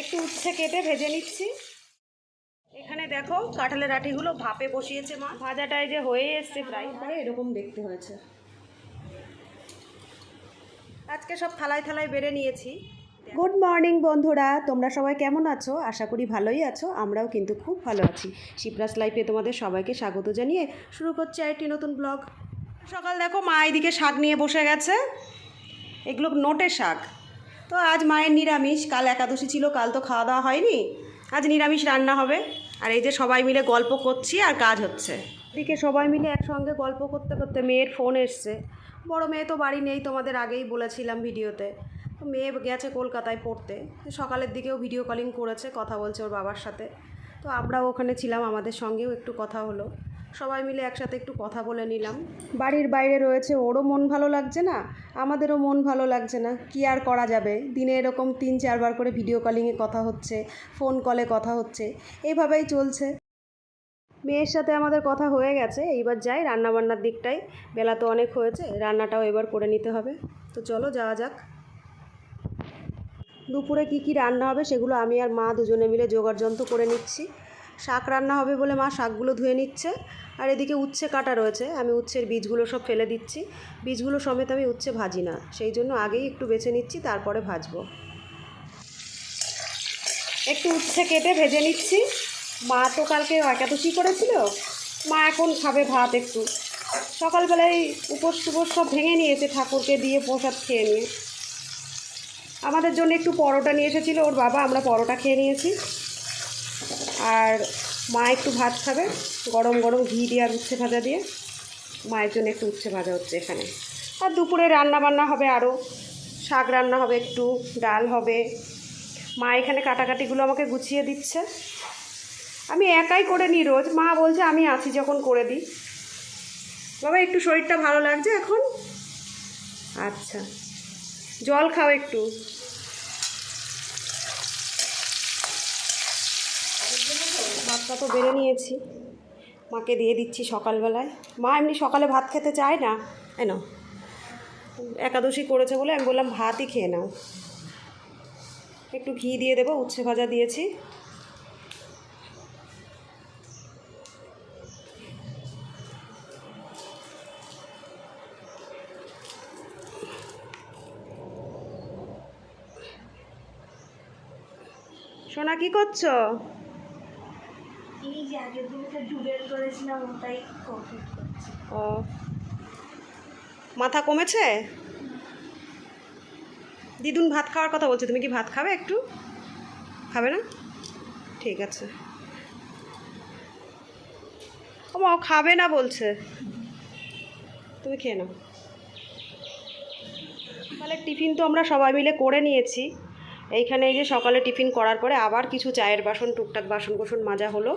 একটু উচ্ছে কেটে ভেজে নিচ্ছি। এখানে দেখো কাঁঠালের আটিগুলো ভাপে বসিয়েছে মা। ভাজাটাই যে হয়ে এসছে প্রায়। পরে এরকম দেখতে হয়েছে। আজকে সব থালায় থালায় বেড়ে নিয়েছি। গুড মর্নিং বন্ধুরা। তোমরা সবাই কেমন আছো? আশা করি ভালোই আছো। আমরাও কিন্তু খুব ভালো আছি। শিপ্রাস লাইফে তোমাদের সবাইকে স্বাগত জানিয়ে শুরু করছে একটি নতুন ব্লগ সকাল দেখো মা এদিকে শাক নিয়ে বসে গেছে। এগুলো নোটে শাক। তো আজ মায়ের নিরামিষ, কাল একাদশী ছিল, কাল তো খাওয়া দাওয়া হয়নি। আজ নিরামিষ রান্না হবে। আর এই যে সবাই মিলে গল্প করছি আর কাজ হচ্ছে। এদিকে সবাই মিলে একসঙ্গে গল্প করতে করতে মেয়ের ফোন এসছে। বড় মেয়ে তো বাড়ি নেই, তোমাদের আগেই বলেছিলাম ভিডিওতে। তো মেয়ে গেছে কলকাতায় পড়তে। সকালের দিকেও ভিডিও কলিং করেছে, কথা বলছে ওর বাবার সাথে। তো আমরাও ওখানে ছিলাম, আমাদের সঙ্গেও একটু কথা হলো। সবাই মিলে একসাথে একটু কথা বলে নিলাম। বাড়ির বাইরে রয়েছে, ওরও মন ভালো লাগছে না? আমাদেরও মন ভালো লাগছে না। কি আর করা যাবে? দিনে এরকম তিন, চারবার করে ভিডিও কলিংয়ে কথা হচ্ছে ফোন কলে কথা হচ্ছে। এইভাবেই চলছে। মেয়ের সাথে আমাদের কথা হয়ে গেছে, এইবার যাই রান্নাবান্নার দিকটাই বেলা তো অনেক হয়েছে, রান্নাটাও এবার করে নিতে হবে। তো চলো যাওয়া যাক। দুপুরে কি কি রান্না হবে সেগুলো আমি আর মা দুজনে মিলে জোগাড় যন্ত্র করে নিচ্ছি। শাক রান্না হবে বলে মা শাকগুলো ধুয়ে নিচ্ছে। আর এদিকে উচ্ছে কাটা রয়েছে। আমি উচ্ছের বীজগুলো সব ফেলে দিচ্ছি। বীজগুলো সমেত আমি উচ্ছে ভাজি না। সেই জন্য আগেই একটু বেছে নিচ্ছি, তারপরে ভাজবো। একটু উচ্ছে কেটে ভেজে নিচ্ছি। মা তো কালকে একাদশী করেছিল। মা এখন খাবে ভাত একটু। সকালবেলায় উপোস টুপোস সব ভেঙে নিয়েছে ঠাকুরকে দিয়ে প্রসাদ খেয়ে নিয়ে। আমাদের জন্য একটু পরোটা নিয়ে এসেছিল। ওর বাবা, আমরা পরোটা খেয়ে নিয়েছি। আর মা একটু ভাত খাবে, গরম গরম ঘি দিয়ে আর উচ্ছে ভাজা দিয়ে। মায়ের জন্য একটু উচ্ছে ভাজা হচ্ছে এখানে। আর দুপুরে রান্না বান্না হবে আরও শাক রান্না হবে একটু, ডাল হবে। মা এখানে কাটাকাটিগুলো আমাকে গুছিয়ে দিচ্ছে। আমি একাই করে নিই রোজ। মা বলছে, আমি আছি যখন করে দিই। বাবা, একটু শরীরটা ভালো লাগছে এখন? আচ্ছা। জল খাও একটু। ভাতটা তো বেড়ে নিয়েছি। মাকে দিয়ে দিচ্ছি সকালবেলায়। মা এমনি সকালে ভাত খেতে চায় না। এন একাদশী করেছে বলে আমি বললাম, ভাতই খেয়ে নাও। একটু ঘি দিয়ে দেবো, উচ্ছে ভাজা দিয়েছি। সোনা, কি করছ? করেছিলাম, ওটাই ও। মাথা কমেছে? দিদুন ভাত খাওয়ার কথা বলছে, তুমি কি ভাত খাবে একটু? খাবে না? ঠিক আছে। ও মা খাবে না বলছে। তুমি খেয়ে নাও। তাহলে টিফিন তো আমরা সবাই মিলে করে নিয়েছি। এইখানে এই যে সকালে টিফিন করার পরে আবার কিছু চায়ের বাসন, টুকটাক বাসন কোসন মাজা হলো।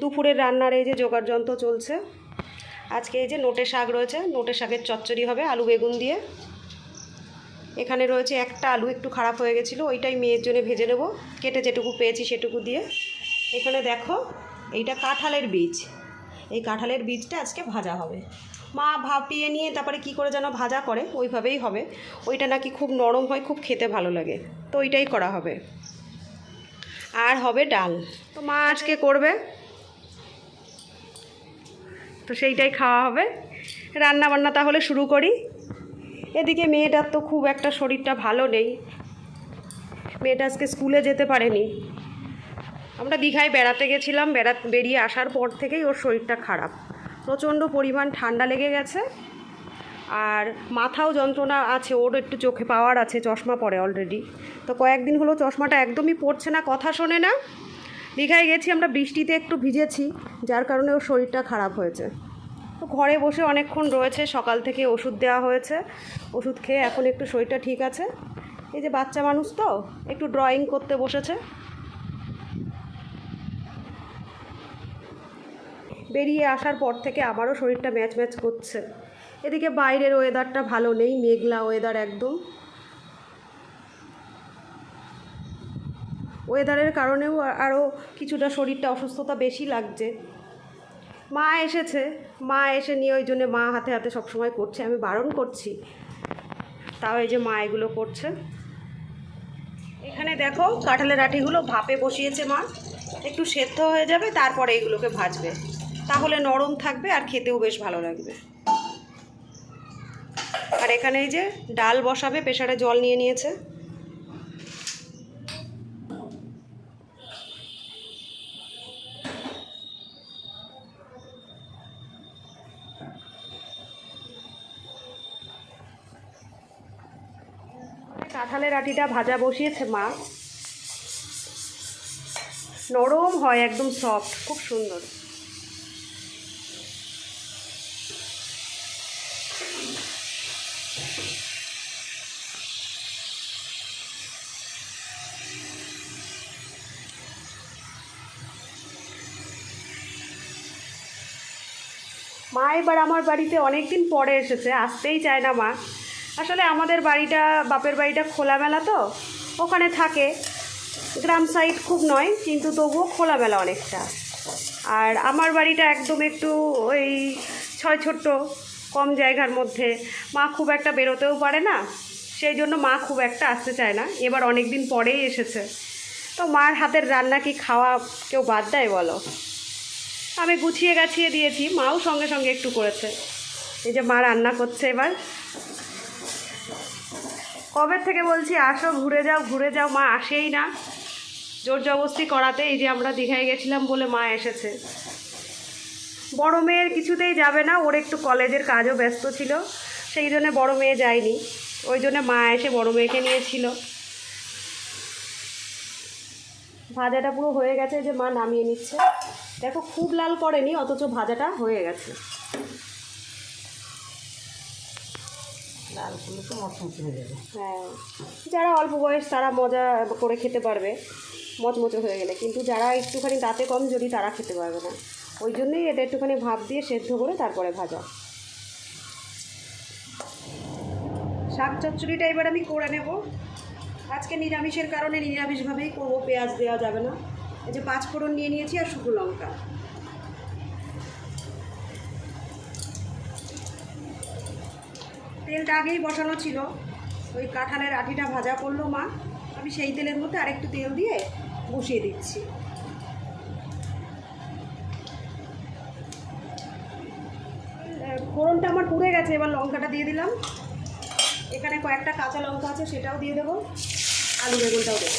দুপুরের রান্নার এই যে জোগাড় যন্ত্র চলছে। আজকে এই যে নোটে শাক রয়েছে নোটে শাকের চচ্চড়ি হবে আলু বেগুন দিয়ে। এখানে রয়েছে একটা আলু একটু খারাপ হয়ে গেছিল, ওইটাই মেয়ের জন্য ভেজে নেব। কেটে যেটুকু পেয়েছি সেটুকু দিয়ে। এখানে দেখো, এইটা কাঁঠালের বীজ। এই কাঁঠালের বীজটা আজকে ভাজা হবে। মা ভাপিয়ে নিয়ে তারপরে কি করে যেন ভাজা করে, ওইভাবেই হবে। ওইটা নাকি খুব নরম হয়, খুব খেতে ভালো লাগে। তো ওইটাই করা হবে। আর হবে ডাল। তো মা আজকে করবে। তো সেইটাই খাওয়া হবে। রান্না বান্না তাহলে শুরু করি। এদিকে মেয়েটার তো খুব একটা শরীরটা ভালো নেই। মেয়েটা আজকে স্কুলে যেতে পারেনি। আমরা দীঘায় বেড়াতে গেছিলাম, বেড়া, বেরিয়ে আসার পর থেকেই ওর শরীরটা খারাপ। প্রচণ্ড পরিমাণ ঠান্ডা লেগে গেছে। আর মাথাও যন্ত্রণা আছে ওর একটু চোখে পাওয়ার আছে, চশমা পরে অলরেডি তো কয়েকদিন হলো চশমাটা একদমই পড়ছে না, কথা শোনে না। দীঘায় গেছি, আমরা বৃষ্টিতে একটু ভিজেছি, যার কারণে ওর শরীরটা খারাপ হয়েছে। তো ঘরে বসে অনেকক্ষণ রয়েছে, সকাল থেকে ওষুধ দেওয়া হয়েছে। ওষুধ খেয়ে এখন একটু শরীরটা ঠিক আছে। এই যে বাচ্চা মানুষ তো, একটু ড্রয়িং করতে বসেছে। বেরিয়ে আসার পর থেকে আবারও শরীরটা ম্যাচ ম্যাচ করছে। এদিকে বাইরের ওয়েদারটা ভালো নেই, মেঘলা ওয়েদার একদম। ওয়েদারের কারণেও আরও কিছুটা শরীরটা অসুস্থতা বেশি লাগছে। মা এসেছে, মা এসে নিয়ে ওই জন্য মা হাতে হাতে সবসময় করছে, আমি বারণ করছি। তাও এই যে মা এগুলো করছে। এখানে দেখো কাঁঠালের আটিগুলো ভাপে বসিয়েছে মা। একটু সেদ্ধ হয়ে যাবে, তারপরে এগুলোকে ভাজবে। তাহলে নরম থাকবে আর খেতেও বেশ ভালো লাগবে। আর এখানে এই যে ডাল বসাবে প্রেশারে জল নিয়ে নিয়েছে। কাঁঠালের আটিটা ভাজা বসিয়েছে মা। নরম হয়, একদম সফট খুব সুন্দর মা এবার আমার বাড়িতে অনেক দিন পরে এসেছে, আসতেই চায় না মা। আসলে আমাদের বাড়িটা, বাপের বাড়িটা খোলামেলা তো, ওখানে থাকে। গ্রাম সাইড খুব নয়, কিন্তু তবুও খোলামেলা অনেকটা। আর আমার বাড়িটা একদম একটু ওই ছয় ছোট্ট, কম জায়গার মধ্যে। মা খুব একটা বেরোতেও পারে না, সেই জন্য মা খুব একটা আসতে চায় না। এবার অনেক দিন পরেই এসেছে। তো মার হাতের রান্না কি খাওয়া কেউ বাদ দেয় বলো? আমি গুছিয়ে গাছিয়ে দিয়েছি, মাও সঙ্গে সঙ্গে একটু করেছে। এই যে মা রান্না করছে এবার। কবে থেকে বলছি, আসো, ঘুরে যাও ঘুরে যাও, মা আসেই না। জোর জবস্তি করাতে এই যে আমরা দীঘায় গেছিলাম বলে মা এসেছে। বড় মেয়ের কিছুতেই যাবে না, ওর একটু কলেজের কাজও ব্যস্ত ছিল, সেই জন্য বড় মেয়ে যায়নি। ওই জন্য মা এসে বড় মেয়েকে নিয়েছিল। ভাজাটা পুরো হয়ে গেছে যে মা নামিয়ে নিচ্ছে। দেখো খুব লাল করেনি অথচ ভাজাটা হয়ে গেছে। লাল করলে তো মচমচে হয়ে যাবে। হ্যাঁ যারা অল্প বয়স তারা মজা করে খেতে পারবে মচমচে হয়ে গেলে। কিন্তু যারা একটুখানি দাঁতে কম যদি তারা খেতে পারবে না। ওই জন্যই এটা একটুখানি ভাপ দিয়ে সেদ্ধ করে তারপরে ভাজা। শাক চচ্চড়িটা এবার আমি করে নেব। আজকে নিরামিষের কারণে নিরামিষভাবেই করব পেঁয়াজ দেওয়া যাবে না। এই যে পাঁচ ফোড়ন নিয়ে নিয়েছি আর শুকনো লঙ্কা। তেলটা আগেই বসানো ছিল। ওই কাঁঠালের আটিটা ভাজা করল মা। আমি সেই তেলের মধ্যে আরেকটু তেল দিয়ে বসিয়ে দিচ্ছি। ফোড়নটা আমার পুড়ে গেছে, এবার লঙ্কাটা দিয়ে দিলাম। এখানে কয়েকটা কাঁচা লঙ্কা আছে, সেটাও দিয়ে দেবো। আলু বেগুনটাও দেবো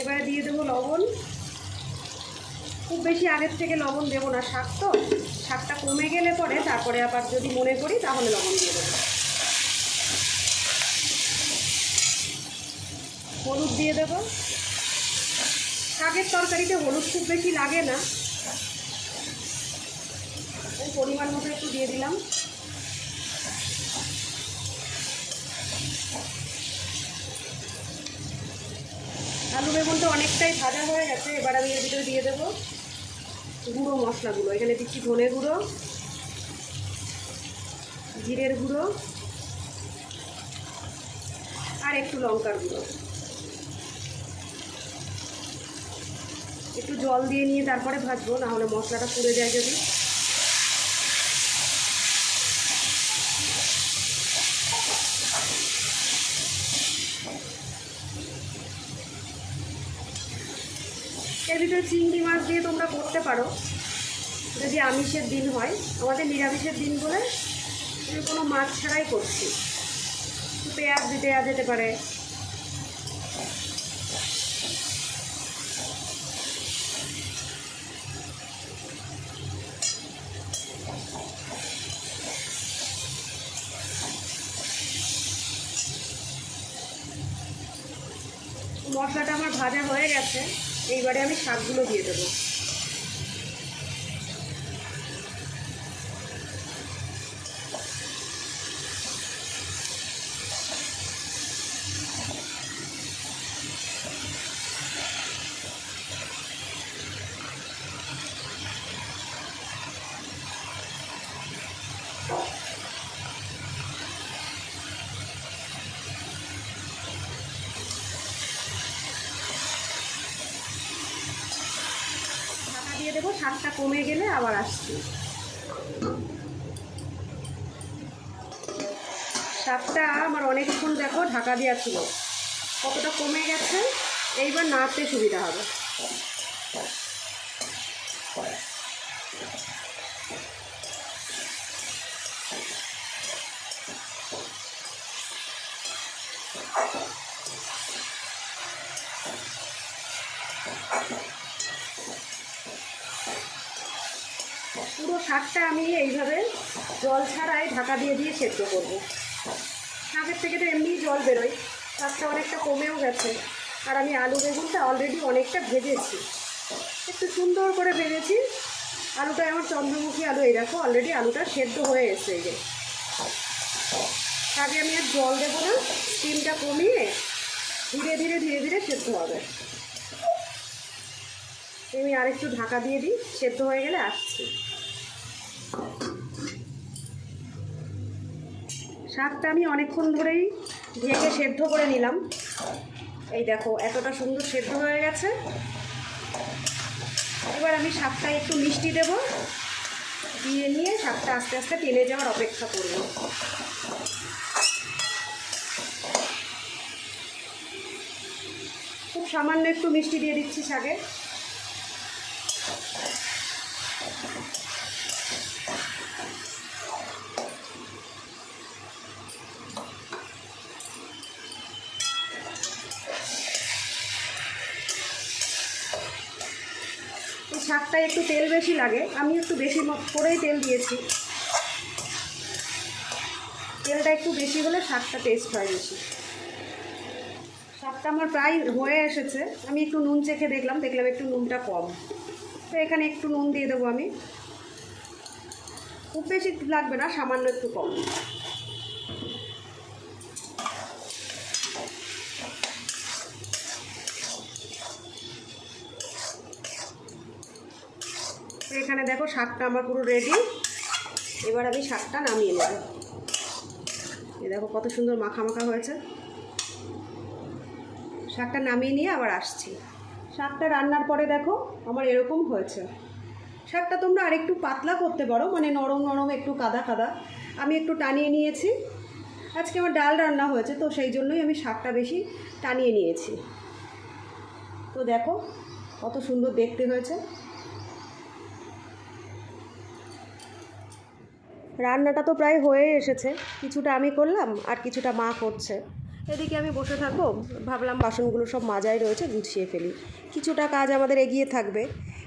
এবারে দিয়ে দেবো লবণ খুব বেশি আগের থেকে লবণ দেবো না শাক তো। শাকটা কমে গেলে পরে তারপরে আবার যদি মনে করি তাহলে লবণ দিয়ে দেবো। হলুদ দিয়ে দেবো। শাকের তরকারিতে হলুদ খুব বেশি লাগে না। ওই পরিমাণ মতো একটু দিয়ে দিলাম। আলু বেগুনটা অনেকটাই ভাজা হয়ে গেছে, এবার আমি এর ভিতরে দিয়ে দেবো। গুঁড়ো মশলাগুলো, এখানে দিচ্ছি ধনে গুঁড়ো, জিরের গুঁড়ো আর একটু লঙ্কার গুঁড়ো। একটু জল দিয়ে নিয়ে তারপরে ভাজবো নাহলে মশলাটা পুড়ে যায় যদি। ভিতরে চিংড়ি মাছ দিয়ে তোমরা করতে পারো। যদি আমিষের দিন হয়, আমাদের নিরামিষের দিন বলে কোনো মাছ ছাড়াই করছি। পেঁয়াজ দিতে দেওয়া যেতে পারে মশলাটা আমার ভাজা হয়ে গেছে এইবারে আমি শাকগুলো দিয়ে দেবো। দেবো কমে গেলে আবার আসছি। শাকটা আমার অনেকক্ষণ দেখো ঢাকা দেওয়া ছিল। কতটা কমে গেছে, এইবার নাড়তে সুবিধা হবে পুরো শাকটা আমি এইভাবে জল ছাড়াই ঢাকা দিয়ে দিয়ে সেদ্ধ করব। শাকের থেকে তো এমনিই জল বেরোয় শাকটা অনেকটা কমেও গেছে। আর আমি আলু বেগুনটা অলরেডি অনেকটা ভেজেছি। একটু সুন্দর করে ভেজেছি। আলুটা আমার চন্দ্রমুখী আলু, এই দেখো অলরেডি আলুটা সেদ্ধ হয়ে এই যে। শাকে আমি আর জল দেবো না স্টিমটা কমিয়ে ধীরে ধীরে ধীরে ধীরে সেদ্ধ হবে। আমি আরেকটু ঢাকা দিয়ে দিই, সেদ্ধ হয়ে গেলে আসছি। শাকটা আমি অনেকক্ষণ ধরেই ঢেকে সেদ্ধ করে নিলাম। এই দেখো, এতটা সুন্দর সেদ্ধ হয়ে গেছে। এবার আমি শাকটা একটু মিষ্টি দেব। দিয়ে নিয়ে শাকটা আস্তে আস্তে টেনে যাওয়ার অপেক্ষা করব। খুব সামান্য একটু মিষ্টি দিয়ে দিচ্ছি শাকে। এই শাকটায় একটু তেল বেশি লাগে। আমি একটু বেশি করেই তেল দিয়েছি। তেলটা একটু বেশি হলে শাকটা টেস্ট হয় বেশি। শাকটা আমার প্রায় হয়ে এসেছে। আমি একটু নুন চেখে দেখলাম দেখলাম একটু নুনটা কম। তো এখানে একটু নুন দিয়ে দেবো আমি। খুব বেশি লাগবে না, সামান্য একটু কম তো এখানে দেখো শাকটা আমার পুরো রেডি এবার আমি শাকটা নামিয়ে নেব। এই দেখো কত সুন্দর মাখা মাখা হয়েছে। শাকটা নামিয়ে নিয়ে আবার আসছি। শাকটা রান্নার পরে দেখো আমার এরকম হয়েছে। শাকটা তোমরা আরেকটু পাতলা করতে পারো মানে নরম নরম, একটু কাদা কাদা। আমি একটু টানিয়ে নিয়েছি। আজকে আমার ডাল রান্না হয়েছে, তো সেই জন্যই আমি শাকটা বেশি টানিয়ে নিয়েছি। তো দেখো কত সুন্দর দেখতে হয়েছে। রান্নাটা তো প্রায় হয়ে এসেছে। কিছুটা আমি করলাম আর কিছুটা মা করছে। এদিকে আমি বসে থাকব, ভাবলাম বাসনগুলো সব মাজাই রয়েছে, গুছিয়ে ফেলি। কিছুটা কাজ আমাদের এগিয়ে থাকবে।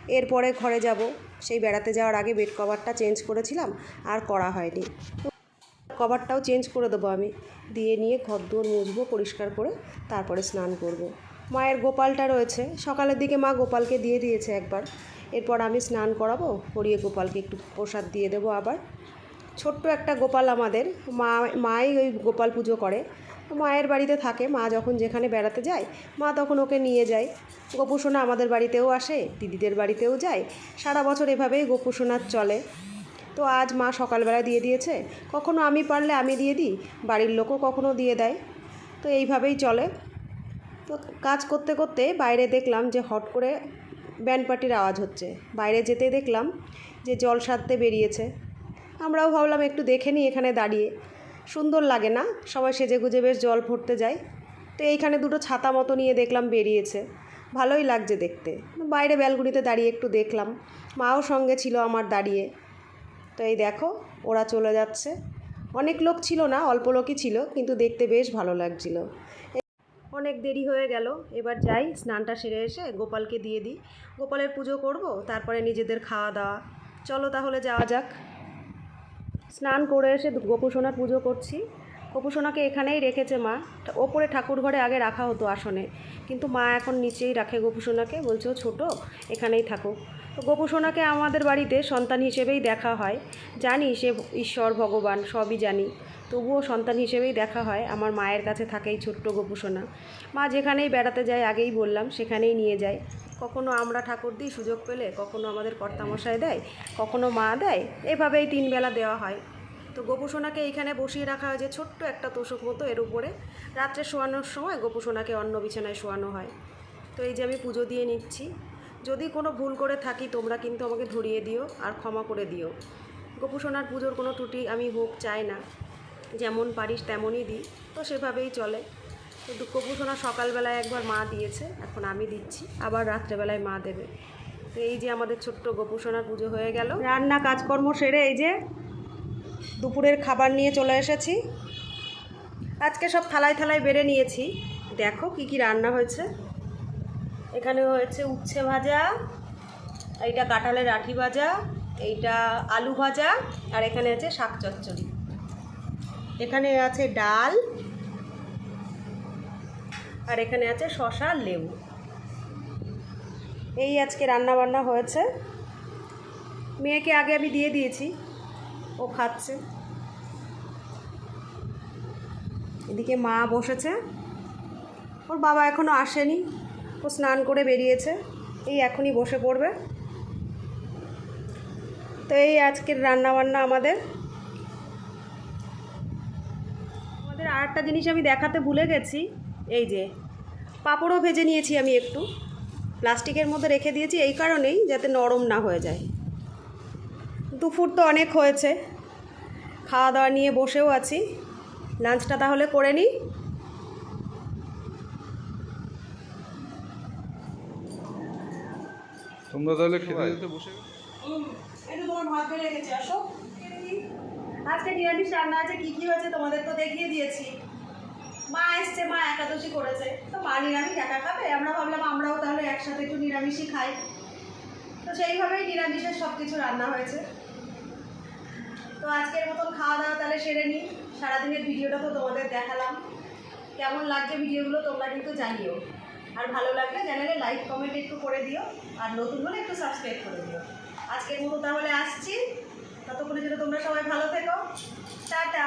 এরপরে ঘরে যাব। সেই বেড়াতে যাওয়ার আগে বেড কভারটা চেঞ্জ করেছিলাম, আর করা হয়নি। কভারটাও চেঞ্জ করে দেবো আমি। দিয়ে নিয়ে ঘর দুয়ার মুছবো, পরিষ্কার করে তারপরে স্নান করব। মায়ের গোপালটা রয়েছে। সকালের দিকে মা গোপালকে দিয়ে দিয়েছে একবার। এরপর আমি স্নান করাবো করিয়ে গোপালকে একটু প্রসাদ দিয়ে দেবো আবার। ছোট্ট একটা গোপাল আমাদের। মা, মাই ওই গোপাল পুজো করে। মায়ের বাড়িতে থাকে। মা যখন যেখানে বেড়াতে যায়, মা তখন ওকে নিয়ে যায়। গোপুসোনা আমাদের বাড়িতেও আসে, দিদিদের বাড়িতেও যায়। সারা বছর এভাবেই গোপুসোনার চলে। তো আজ মা সকালবেলা দিয়ে দিয়েছে। কখনো আমি পারলে আমি দিয়ে দিই, বাড়ির লোকও কখনো দিয়ে দেয়। তো এইভাবেই চলে। তো কাজ করতে করতে বাইরে দেখলাম যে হট করে ব্যান্ড পার্টির আওয়াজ হচ্ছে। বাইরে যেতে দেখলাম যে জল সারতে বেরিয়েছে। আমরাও ভাবলাম একটু দেখে নিই এখানে দাঁড়িয়ে। সুন্দর লাগে না? সবাই সেজে গুজে বেশ জল ভরতে যায়। তো এইখানে দুটো ছাতা মতো নিয়ে দেখলাম বেরিয়েছে। ভালোই লাগছে দেখতে। বাইরে ব্যালগুড়িতে দাঁড়িয়ে একটু দেখলাম। মাও সঙ্গে ছিল আমার দাঁড়িয়ে। তো এই দেখো, ওরা চলে যাচ্ছে। অনেক লোক ছিল না, অল্প লোকই ছিল, কিন্তু দেখতে বেশ ভালো লাগছিল। অনেক দেরি হয়ে গেল। এবার যাই, স্নানটা সেরে এসে গোপালকে দিয়ে দিই। গোপালের পুজো করব, তারপরে নিজেদের খাওয়া দাওয়া। চলো তাহলে যাওয়া যাক। স্নান করে এসে গোপুসোনার পুজো করছি। গোপুসোনাকে এখানেই রেখেছে মা। ওপরে ঠাকুর ঘরে আগে রাখা হতো আসনে। কিন্তু মা এখন নিচেই রাখে গোপুসোনাকে। বলছে, ও ছোটো, এখানেই থাকুক তো গোপুসোনাকে আমাদের বাড়িতে সন্তান হিসেবেই দেখা হয়। জানি সে ঈশ্বর, ভগবান, সবই জানি। তবুও সন্তান হিসেবেই দেখা হয়। আমার মায়ের কাছে থাকে এই ছোট্ট গোপুসোনা। মা যেখানেই বেড়াতে যায়, আগেই বললাম, সেখানেই নিয়ে যায়। কখনো আমরা ঠাকুর দিই সুযোগ পেলে, কখনো আমাদের কর্তামশাই দেয়, কখনো মা দেয়, এভাবেই তিন বেলা দেওয়া হয়। তো গোপুসোনাকে এইখানে বসিয়ে রাখা হয়েছে ছোট্ট একটা তোষক মতো এর উপরে। রাত্রে শোয়ানোর সময় গোপুসোনাকে অন্য বিছানায় শোয়ানো হয়। তো এই যে আমি পুজো দিয়ে নিচ্ছি। যদি কোনো ভুল করে থাকি, তোমরা কিন্তু আমাকে ধরিয়ে দিও আর ক্ষমা করে দিও। গোপুসোনার পুজোর কোনো ত্রুটি আমি হোক, চাই না। যেমন পারিস তেমনই দিই। তো সেভাবেই চলে। কিন্তু গোপুসোনা সকালবেলায় একবার মা দিয়েছে, এখন আমি দিচ্ছি। আবার রাত্রেবেলায় মা দেবে। তো এই যে আমাদের ছোট্ট গোপুসোনার পুজো হয়ে গেল। রান্না কাজকর্ম সেরে এই যে দুপুরের খাবার নিয়ে চলে এসেছি। আজকে সব থালায় থালায় বেড়ে নিয়েছি। দেখো কি কি রান্না হয়েছে। এখানে হয়েছে উচ্ছে ভাজা, এইটা কাঁঠালের আঠি ভাজা, এইটা আলু ভাজা, আর এখানে আছে শাক চচ্চড়ি। এখানে আছে ডাল আর এখানে আছে শশা লেবু। এই আজকে রান্না বান্না হয়েছে। মেয়েকে আগে আমি দিয়ে দিয়েছি। ও খাচ্ছে। এদিকে মা বসেছে। ওর বাবা এখনও আসেনি। ও স্নান করে বেরিয়েছে। এই এখনই বসে পড়বে। তো এই আজকের রান্না বান্না আমাদের। আমাদের আর একটা জিনিস আমি দেখাতে ভুলে গেছি। এই যে পাঁপড়ও ভেজে নিয়েছি আমি একটু। প্লাস্টিকের মধ্যে রেখে দিয়েছি এই কারণেই যাতে নরম না হয়ে যায়। দুপুর তো অনেক হয়েছে। খাওয়া দাওয়া নিয়ে বসেও আছি। লাঞ্চটা তাহলে করে নিই। তোমরা তাহলে খেতে যেতে বসে একটু তোমার ভাত বেড়ে গেছে আসো। আজকে নিরামিষ রান্না আছে কি কি হয়েছে তোমাদের তো দেখিয়ে দিয়েছি। মা এসছে, মা একাদশী করেছে। তো মা নিরামিষ, একা খাবে? আমরা ভাবলাম আমরাও তাহলে একসাথে একটু নিরামিষই খাই। তো সেইভাবেই নিরামিষের সব কিছু রান্না হয়েছে। তো আজকের মতন খাওয়া দাওয়া তাহলে সেরে নিই। সারাদিনের ভিডিওটা তো তোমাদের দেখালাম। কেমন লাগছে ভিডিওগুলো তোমরা কিন্তু জানিও। আর ভালো লাগলে চ্যানেলে লাইক কমেন্ট একটু করে দিও। আর নতুন হলে একটু সাবস্ক্রাইব করে দিও। আজকের মতো তাহলে আসছি। ততক্ষণে জন্য তোমরা সবাই ভালো থেকো। টাটা!